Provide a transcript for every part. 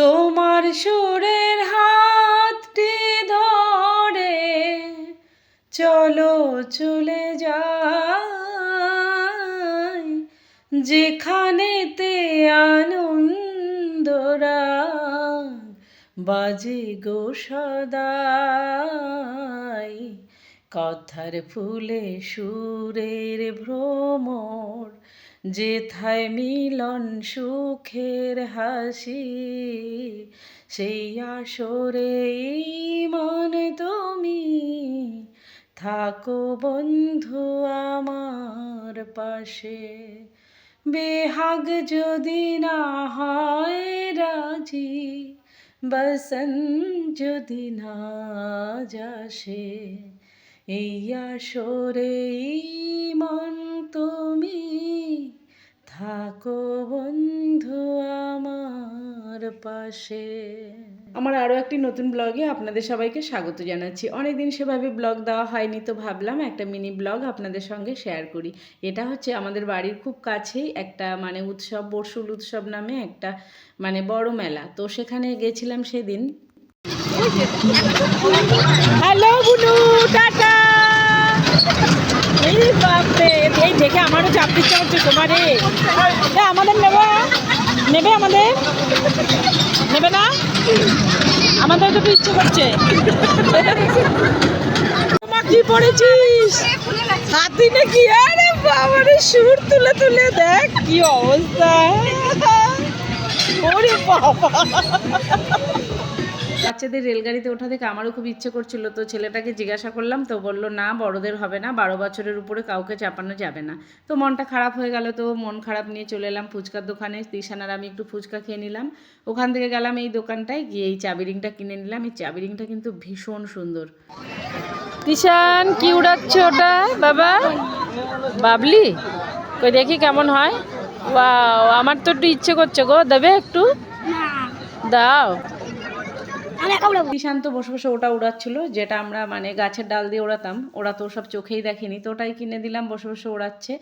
তোমার সুরের হাতটি ধরে চলো চলে যাই। যেখানেতে আনন্দরা বাজে গো সদাই। কথার ফুলে সুরের ভ্রমর যেথায় মিলন সুখের হাসি, সেই আসরে মন তুমি। থাকো বন্ধু আমার পাশে, বেহাগ যদি না হয় রাজি বসন যদি না যাসে। এই আসরে মন তুমি থাকো বন্ধু আমার পাশে। আমার আরও একটি নতুন ব্লগে আপনাদের সবাইকে স্বাগত জানাচ্ছি। অনেকদিন সেভাবে ব্লগ দেওয়া হয়নি, তো ভাবলাম একটা মিনি ব্লগ আপনাদের সঙ্গে শেয়ার করি। এটা হচ্ছে আমাদের বাড়ির খুব কাছেই একটা মানে উৎসব বর্ষুল উৎসব নামে একটা মানে বড় মেলা। তো সেখানে গেছিলাম সেদিন। হ্যালো বুনু টাটা। এই বাপরে এই দেখে আমারও চাপ দিচ্ছে হচ্ছে তোমারে। এ, আমাদের নেবে। নেবে আমাদের? নেবে না? আমাদের তো ইচ্ছে করছে। মা কি পড়েছিস? হাতি নাকি আরে বাবারে সুর তুলে তুলে দেখ কি অবস্থা। ওরে বাবা। বাচ্চাদের রেলগাড়িতে ওঠা থেকে আমারও খুব ইচ্ছে করছিল। তো ছেলেটাকে জিজ্ঞাসা করলাম তো বলল না বড়দের হবে না বারো বছরের উপরে কাউকে চাপানো যাবে না। তো মনটা খারাপ হয়ে গেল তো মন খারাপ নিয়ে চলে এলাম ফুচকার দোকানে। দিশানার আমি একটু ফুচকা খেয়ে নিলাম। ওখান থেকে গেলাম এই দোকানটায় গিয়ে এই চাবি রিংটা কিনে নিলাম। এই চাবি রিংটা কিন্তু ভীষণ সুন্দর। দিশান কি উড়াচ্ছ ওটা? বাবা? বাবলি? কই দেখি কেমন হয়। ওয়াও আমার তো একটু ইচ্ছে করছে গো। দেবে একটু? দাও। দিশান্ত বসে বসে ওটা উড়াচ্ছিল, যেটা আমরা মানে গাছের ডাল দিয়ে ওড়াতাম ওরা তো সব চোখেই দেখেনি, তো ওটাই কিনে দিলাম, বসে বসে ওড়াচ্ছে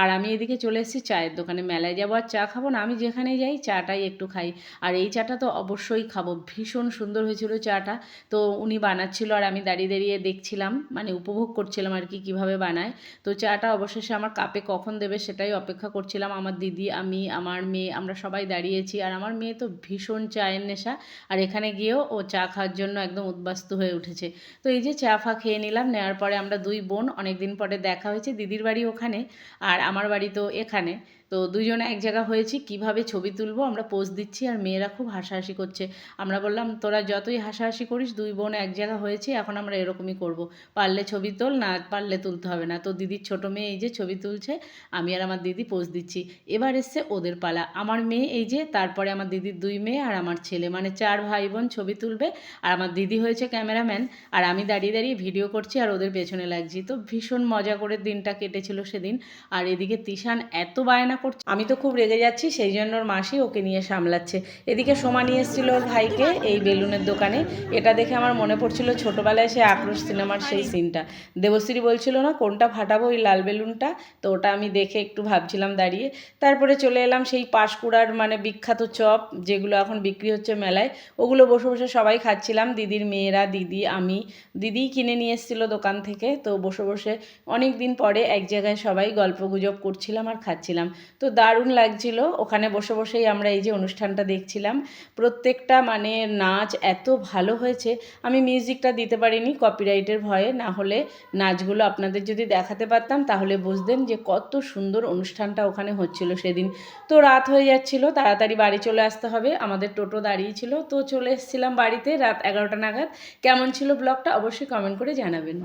আর আমি এদিকে চলে এসেছি চায়ের দোকানে, মেলায় যাব আর চা খাব না, আমি যেখানে যাই চাটাই একটু খাই। আর এই চাটা তো অবশ্যই খাব, ভীষণ সুন্দর হয়েছিল চাটা। তো উনি বানাচ্ছিল আর আমি দাঁড়িয়ে দাঁড়িয়ে দেখছিলাম মানে উপভোগ করছিলাম আর কি, কীভাবে বানায়। তো চাটা অবশেষে আমার কাপে কখন দেবে সেটাই অপেক্ষা করছিলাম। আমার দিদি, আমি, আমার মেয়ে, আমরা সবাই দাঁড়িয়েছি। আর আমার মেয়ে তো ভীষণ চায়ের নেশা। আর এখানে গিয়েও ও চা খাওয়ার জন্য একদম উদ্বাস্ত হয়ে উঠেছে। তো এই যে চা ফা খেয়ে নিলাম, নেওয়ার পরে আমরা দুই বোন অনেক দিন পরে দেখা হয়েছে। দিদির বাড়ি ওখানে আর আমার বাড়ি তো এখানে। তো দুজনে এক জায়গা হয়েছি, কীভাবে ছবি তুলবো, আমরা পোজ দিচ্ছি আর মেয়েরা খুব হাসাহাসি করছে। আমরা বললাম, তোরা যতই হাসাহাসি করিস, দুই বোন এক জায়গা হয়েছি, এখন আমরা এরকমই করব। পারলে ছবি তোল, না পারলে তুলতে হবে না। তো দিদির ছোট মেয়ে এই যে ছবি তুলছে, আমি আর আমার দিদি পোজ দিচ্ছি। এবার এসছে ওদের পালা। আমার মেয়ে এই যে, তারপরে আমার দিদির দুই মেয়ে আর আমার ছেলে। মানে চার ভাই বোন ছবি তুলবে, আর আমার দিদি হয়েছে ক্যামেরাম্যান, আর আমি দাঁড়িয়ে দাঁড়িয়ে ভিডিও করছি আর ওদের পেছনে লাগছি। তো ভীষণ মজা করে দিনটা কেটেছিল সেদিন। আর এদিকে তিশান এত বায়না করছে। আমি তো খুব রেগে যাচ্ছি, সেই জন্য ওর মাসি ওকে নিয়ে সামলাচ্ছে। এদিকে সোমা নিয়ে এসেছিল ওর ভাইকে এই বেলুনের দোকানে। এটা দেখে আমার মনে পড়ছিল ছোটোবেলায় সে আক্রোশ সিনেমার সেই সিনটা। দেবশ্রী বলছিল, না, কোনটা ফাটাবো ওই লাল বেলুনটা? তো ওটা আমি দেখে একটু ভাবছিলাম দাঁড়িয়ে। তারপরে চলে এলাম সেই পাশকুড়ার মানে বিখ্যাত চপ, যেগুলো এখন বিক্রি হচ্ছে মেলায়। ওগুলো বসে বসে সবাই খাচ্ছিলাম, দিদির মেয়েরা, দিদি, আমি। দিদিই কিনে নিয়ে এসেছিল দোকান থেকে, তো বসে বসে অনেক দিন পরে এক জায়গায় সবাই গল্প গুজব করছিলাম আর খাচ্ছিলাম। তো দারুণ লাগছিল। ওখানে বসে বসেই আমরা এই যে অনুষ্ঠানটা দেখছিলাম। প্রত্যেকটা মানে নাচ এত ভালো হয়েছে। আমি মিউজিকটা দিতে পারিনি কপিরাইটের ভয়ে। না হলে নাচগুলো আপনাদের যদি দেখাতে পারতাম, তাহলে বুঝতেন যে কত সুন্দর অনুষ্ঠানটা ওখানে হচ্ছিল সেদিন। তো রাত হয়ে যাচ্ছিল, তাড়াতাড়ি বাড়ি চলে আসতে হবে। আমাদের টোটো দাঁড়িয়ে ছিল তো চলে এসেছিলাম বাড়িতে রাত এগারোটা নাগাদ। কেমন ছিল ব্লগটা অবশ্যই কমেন্ট করে জানাবেন।